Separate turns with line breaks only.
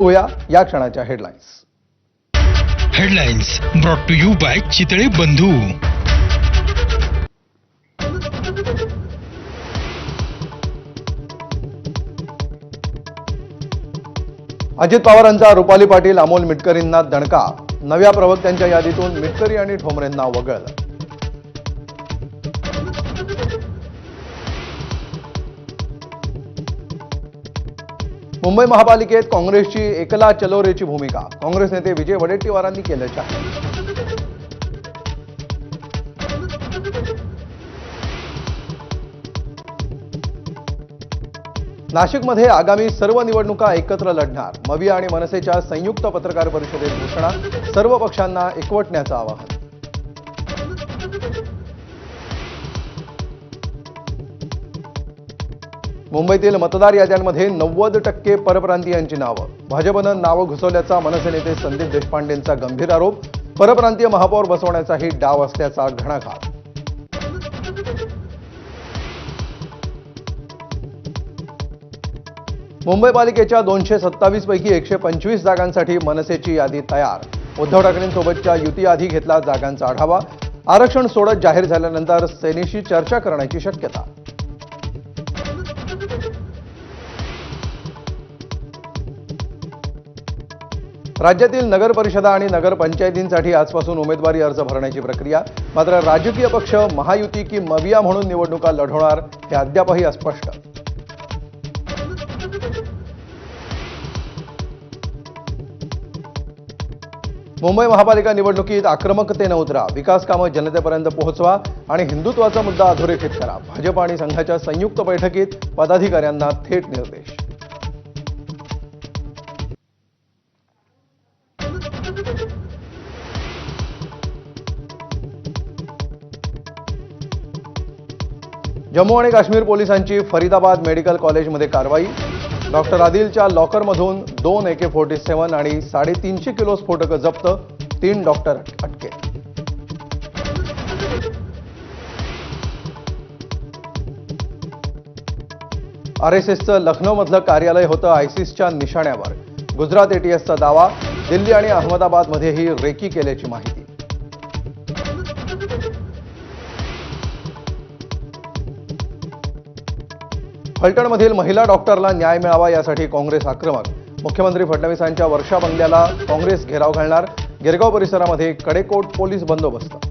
होया या क्षणाच्या headlines
headlines brought to you by Chitale Bandhu.
Ajit पवारांचा रुपाली पाटील अमोल मिटकरींना दणका. नव्या प्रवक्त्यांच्या यादीतून मिटकरी आणि ठोंबरेंना वगळलं. मुंबई महापालिकेत काँग्रेसची एकला चलोरेची भूमिका. काँग्रेस नेते विजय वडेट्टीवारांनी केलं जाहीर नाशिकमध्ये आगामी सर्व निवडणुका एकत्र लढणार. मविया आणि मनसेच्या संयुक्त पत्रकार परिषदेत घोषणा. सर्व पक्षांना एकवटण्याचं आवाहन. मुंबईतील मतदार याद्यांमध्ये नव्वद टक्के परप्रांतीयांची नावं. भाजपनं नावं घुसवल्याचा मनसे नेते संदीप देशपांडेंचा गंभीर आरोप. परप्रांतीय महापौर बसवण्याचाही डाव असल्याचा घणाघात. मुंबई पालिकेच्या दोनशे सत्तावीस पैकी एकशे पंचवीस जागांसाठी मनसेची यादी तयार. उद्धव ठाकरेंसोबतच्या युतीआधी घेतला जागांचा आढावा. आरक्षण सोडत जाहीर झाल्यानंतर सेनेशी चर्चा करण्याची शक्यता. राज्यातील नगर परिषदा आणि नगरपंचायतींसाठी आजपासून उमेदवारी अर्ज भरण्याची प्रक्रिया. मात्र राजकीय पक्ष महायुती की मविया म्हणून निवडणुका लढवणार हे अद्यापही अस्पष्ट. मुंबई महापालिका निवडणुकीत आक्रमकतेनं उतरा. विकास कामं जनतेपर्यंत पोहोचवा आणि हिंदुत्वाचा मुद्दा अधोरेखित करा. भाजप आणि संघाच्या संयुक्त बैठकीत पदाधिकाऱ्यांना थेट निर्देश. जम्मू आणि काश्मीर पोलिसांची फरीदाबाद मेडिकल कॉलेजमध्ये कारवाई. डॉक्टर आदिलच्या लॉकरमधून दोन एके फोर्टी सेव्हन आणि साडेतीनशे किलो स्फोटकं जप्त. तीन डॉक्टर अटके. आर एस लखनौमधलं कार्यालय होतं आयसिसच्या निशाण्यावर. गुजरात एटीएसचा दावा दिल्ली आणि अहमदाबादमध्येही रेकी केल्याची माहिती. फलटणमधील महिला डॉक्टरला न्याय मिळावा यासाठी काँग्रेस आक्रमक. मुख्यमंत्री फडणवीसांच्या वर्षा बंगल्याला काँग्रेस घेराव घालणार. गिरगाव परिसरामध्ये कडेकोट पोलीस बंदोबस्त.